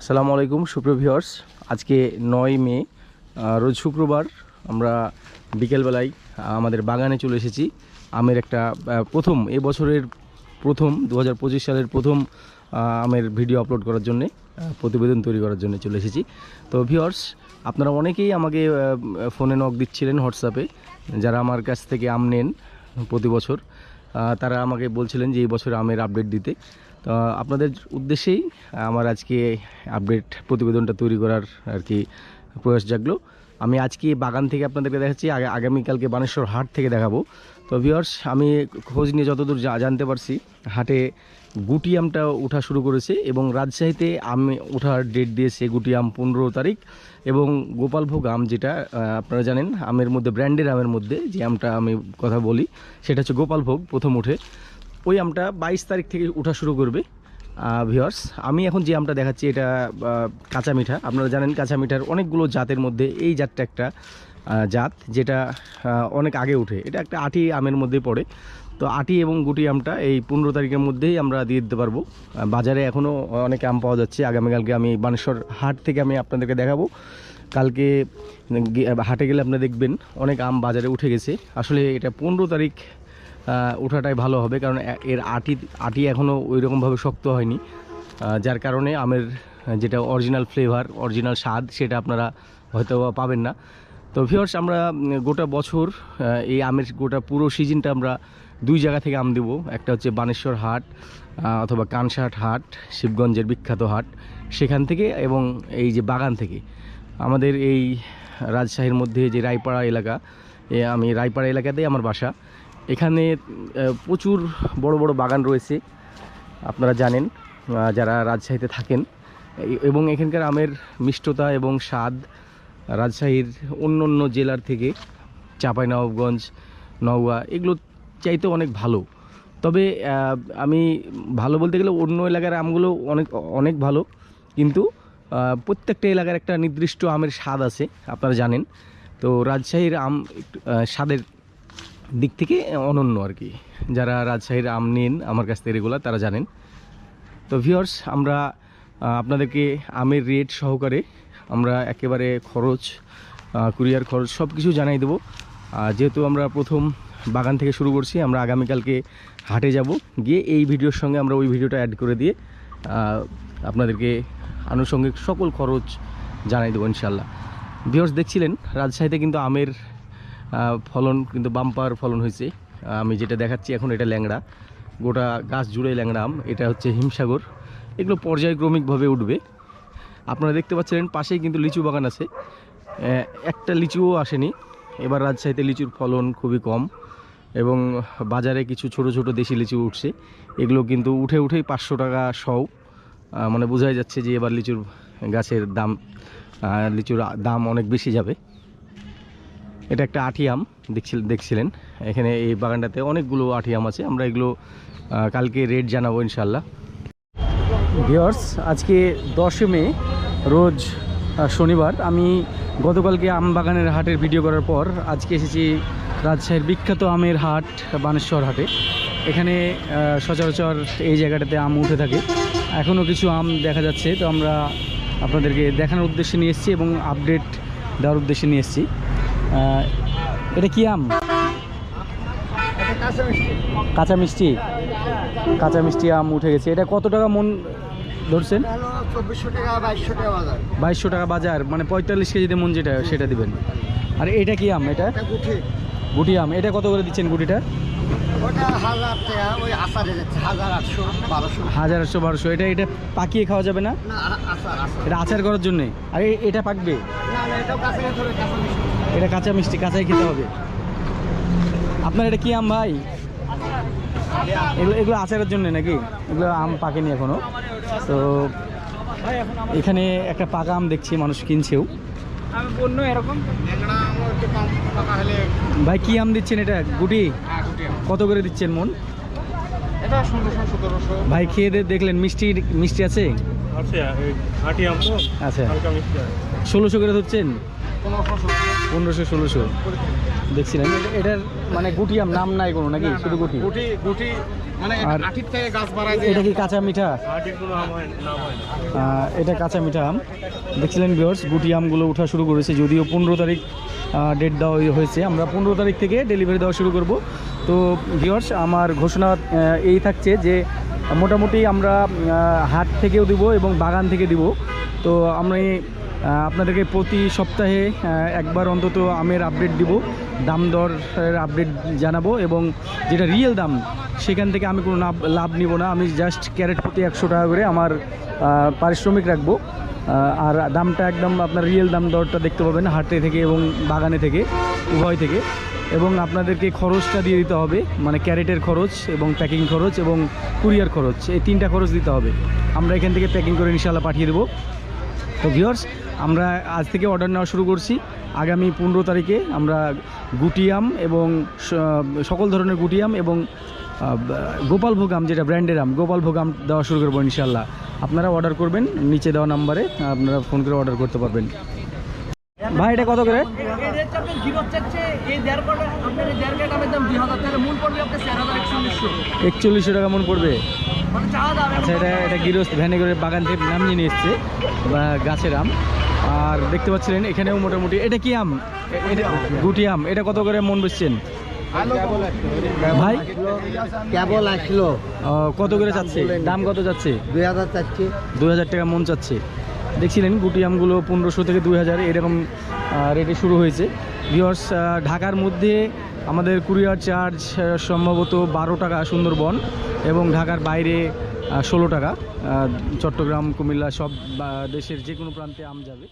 আসসালামু আলাইকুম, সুপ্রিয় ভিউয়ার্স। আজকে নয় মে রোজ শুক্রবার আমরা বিকেলবেলায় আমাদের বাগানে চলে এসেছি। আমের একটা প্রথম, এ বছরের প্রথম দু হাজার পঁচিশ সালের প্রথম আমের ভিডিও আপলোড করার জন্যে প্রতিবেদন তৈরি করার জন্য চলে এসেছি। তো ভিউয়ার্স, আপনারা অনেকেই আমাকে ফোনে নক দিচ্ছিলেন হোয়াটসঅ্যাপে যারা আমার কাছ থেকে আম নেন প্রতি বছর। তারা আমাকে বলছিলেন যে, এই বছর আমের আপডেট দিতে। তো আপনাদের উদ্দেশ্যেই আমার আজকে আপডেট প্রতিবেদনটা তৈরি করার আর কি প্রয়াস জাগলো। আমি আজকে বাগান থেকে আপনাদেরকে দেখাচ্ছি, আগা- আগামীকালকে বানেশ্বর হাট থেকে দেখাবো। তো ভিওর্স আমি খোঁজ নিয়ে যতদূর জা- জানতে পারছি, হাটে গুটি আমটা ওঠা শুরু করেছে এবং রাজশাহীতে আম ওঠার ডেট দিয়েছে গুটি আম পনেরো তারিখ এবং গোপালভোগ আম যেটা আপনারা জানেন, আমের মধ্যে ব্র্যান্ডের আমের মধ্যে যে আমটা আমি কথা বলি, সেটা হচ্ছে গোপালভোগ প্রথম ওঠে ওই আমটা বাইশ তারিখ থেকে ওঠা শুরু করবে ভিওর্স আমি এখন যে আমটা দেখাচ্ছি, এটা কাঁচা মিঠা। আপনারা জানেন কাঁচা মিঠার অনেকগুলো জাতের মধ্যে এই জাতটা একটা জাত যেটা অনেক আগে উঠে। এটা একটা আটি আমের মধ্যে পড়ে। তো আটি এবং গুটি আমটা এই পনেরো তারিখের মধ্যেই আমরা দিয়ে দিতে পারব। বাজারে এখনও অনেক আম পাওয়া যাচ্ছে। আগামীকালকে আমি বানেশ্বর হাট থেকে আমি আপনাদেরকে দেখাবো। কালকে হাটে গেলে আপনারা দেখবেন অনেক আম বাজারে উঠে গেছে। আসলে এটা পনেরো তারিখ ওঠাটাই ভালো হবে, কারণ এর আটি আটি এখনও ওই রকমভাবে শক্ত হয়নি। যার কারণে আমের যেটা অরিজিনাল ফ্লেভার অরিজিনাল স্বাদ, সেটা আপনারা হয়তো পাবেন না। তো ভিওর্স আমরা গোটা বছর এই আমের গোটা পুরো সিজনটা আমরা দুই জায়গা থেকে আম দেবো। একটা হচ্ছে বানেশ্বর হাট অথবা কানসাট হাট, শিবগঞ্জের বিখ্যাত হাট, সেখান থেকে এবং এই যে বাগান থেকে। আমাদের এই রাজশাহীর মধ্যে যে রায়পাড়া এলাকা আমি রায়পাড়া এলাকাতেই আমার বাসা। এখানে প্রচুর বড় বড় বাগান রয়েছে, আপনারা জানেন যারা রাজশাহীতে থাকেন। এবং এখানকার আমের মিষ্টতা এবং স্বাদ রাজশাহীর অন্য অন্য জেলার থেকে, চাঁপাইনবাবগঞ্জ, নওগাঁ, এগুলো চাইতে অনেক ভালো। তবে আমি ভালো বলতে গেলে অন্য এলাকার আমগুলো অনেক অনেক ভালো, কিন্তু প্রত্যেকটা এলাকার একটা নির্দিষ্ট আমের স্বাদ আছে, আপনারা জানেন। তো রাজশাহীর আম স্বাদের দিক থেকে অনন্য আর কি। যারা রাজশাহীর আম নেন, আমার কাছ থেকে রেগুলার তারা জানেন। তো ভিওর্স আমরা আপনাদেরকে আমের রেট সহকারে আমরা একেবারে খরচ কুরিয়ার খরচ সব কিছু জানাই দেবো। যেহেতু আমরা প্রথম বাগান থেকে শুরু করছি, আমরা আগামীকালকে হাটে যাব। গিয়ে এই ভিডিওর সঙ্গে আমরা ওই ভিডিওটা অ্যাড করে দিয়ে আপনাদেরকে আনুষঙ্গিক সকল খরচ জানাই দেবো ইনশাল্লাহ ভিওর্স দেখছিলেন, রাজশাহীতে কিন্তু আমের ফলন কিন্তু বাম্পার ফলন হয়েছে। আমি যেটা দেখাচ্ছি এখন এটা ল্যাংড়া। গোটা গাছ জুড়ে ল্যাংড়া আম। এটা হচ্ছে হিমসাগর। এগুলো পর্যায়ক্রমিকভাবে উঠবে। আপনারা দেখতে পাচ্ছেন পাশেই কিন্তু লিচু বাগান আছে। একটা লিচুও আসেনি। এবার রাজশাহীতে লিচুর ফলন খুবই কম এবং বাজারে কিছু ছোট ছোট দেশি লিচু উঠছে। এগুলো কিন্তু উঠে উঠেই পাঁচশো টাকা আহ, মানে বোঝাই যাচ্ছে যে এবার লিচুর গাছের দাম লিচুর দাম অনেক বেশি যাবে। এটা একটা আঠি আম, দেখছিল দেখছিলেন। এখানে এই বাগানটাতে অনেকগুলো আঠি আম আছে। আমরা এগুলো কালকে রেট জানাব ইনশাল্লাহ ভিওর্স আজকে দশই মে, রোজ শনিবার। আমি গতকালকে আম বাগানের হাটের ভিডিও করার পর আজকে এসেছি রাজশাহীর বিখ্যাত আমের হাট, বানেশ্বর হাটে। এখানে সচরাচর এই জায়গাটাতে আম উঠে থাকে। এখনও কিছু আম দেখা যাচ্ছে। তো আমরা আপনাদেরকে দেখানোর উদ্দেশ্যে নিয়ে এসেছি এবং আপডেট দেওয়ার উদ্দেশ্যে নিয়ে এসেছি। এটা কি আম? কাঁচা মিষ্টি। কাঁচা মিষ্টি আম উঠে গেছে। এটা কত টাকা মন ধরছেন? বাইশশো টাকা বাজার মানে পঁয়তাল্লিশ কেজিতে মন যেটা সেটা দিবেন। আর এটা কি আম এটা? গুটি। আম। এটা কত করে দিচ্ছেন গুটিটা? হাজার আটশো বারোশো। এটা এটা পাকিয়ে খাওয়া যাবে না? এটা আচার করার জন্যে? আর এটা পাকবে? এটা কাঁচা মিষ্টি কাঁচাই খেতে হবে। আপনার এটা কি আম ভাই? এগুলো এগুলো আচারের জন্য নাকি? এগুলো আম পাকেনি এখনও। তো এখানে একটা পাকা আম দেখছি মানুষ কিনছেও। ভাই কি আম দিচ্ছেন এটা? গুটি? কত করে দিচ্ছেন মন? ভাই খেয়ে দিয়ে দেখলেন মিষ্টি মিষ্টি আছে? আচ্ছা। ষোলোশো করে ধরছেন? পনেরোশো ষোলোশো। দেখছিলেন এটার মানে গুটি আম নাম নাই কোনো নাকি? শুধু গুটি? গুটি গুটি মানে আর- থেকে গাছ বাড়ায় এটা কি কাঁচা মিঠা? এটা কাঁচা মিঠা আম। দেখছিলেন ভিওর্স গুটি আমগুলো ওঠা শুরু করেছে যদিও পনেরো তারিখ ডেট দেওয়া হয়েছে। আমরা পনেরো তারিখ থেকে ডেলিভারি দেওয়া শুরু করব। তো ভিওর্স আমার ঘোষণা এই থাকছে যে মোটামুটি আমরা হাট থেকেও দিব এবং বাগান থেকে দিব। তো আমি আপনাদেরকে প্রতি সপ্তাহে একবার অন্তত আমের আপডেট দিব, দাম দরের আপডেট জানাব এবং যেটা রিয়েল দাম, সেখান থেকে আমি কোনো লাভ নিব না। আমি জাস্ট ক্যারেট প্রতি একশো টাকা করে আমার পারিশ্রমিক রাখব। আর দামটা একদম আপনার রিয়েল দাম দরটা দেখতে পাবেন, হাটে থেকে এবং বাগানে থেকে, উভয় থেকে। এবং আপনাদেরকে খরচটা দিয়ে দিতে হবে মানে ক্যারেটের খরচ এবং প্যাকিং খরচ এবং কুরিয়ার খরচ, এই তিনটা খরচ দিতে হবে। আমরা এখান থেকে প্যাকিং করে ইনশাল্লাহ পাঠিয়ে দেবো। তো ভিওর্স আমরা আজ থেকে অর্ডার নেওয়া শুরু করছি। আগামী পনেরো তারিখে আমরা গুটিয়াম এবং সকল ধরনের গুটিয়াম এবং আহ, গোপাল ভোগ আম যেটা ব্র্যান্ডের আম গোপাল ভোগ আম দেওয়া শুরু করব ইনশাল্লাহ আপনারা অর্ডার করবেন নিচে দেওয়া নাম্বারে আপনারা ফোন করে অর্ডার করতে পারবেন। ভাই এটা কত করে? একচল্লিশশো টাকা মন পড়বে। আচ্ছা এটা এটা গৃহস্থ ভ্যানে করে বাগান থেকে নামিয়ে নিয়ে এসছে গাছের আম। আর দেখতে পাচ্ছিলেন এখানেও মোটামুটি এটা কি আম? এটা গুটি আম এটা কত করে মন বসছেন ভাই? কেবল আসলো কত করে যাচ্ছে? দাম কত যাচ্ছে? দুই হাজার চাচ্ছে। দুই হাজার টাকা মন চাচ্ছে। দেখছিলেন গুটি আমগুলো পনেরোশো থেকে দুই হাজার এরকম রেটে শুরু হয়েছে। ভিওর্স ঢাকার মধ্যে আমাদের কুরিয়ার চার্জ সম্ভবত বারো টাকা সুন্দরবন এবং ঢাকার বাইরে ষোলো টাকা চট্টগ্রাম, কুমিল্লা সব দেশের যে কোনো প্রান্তে আম যাবে।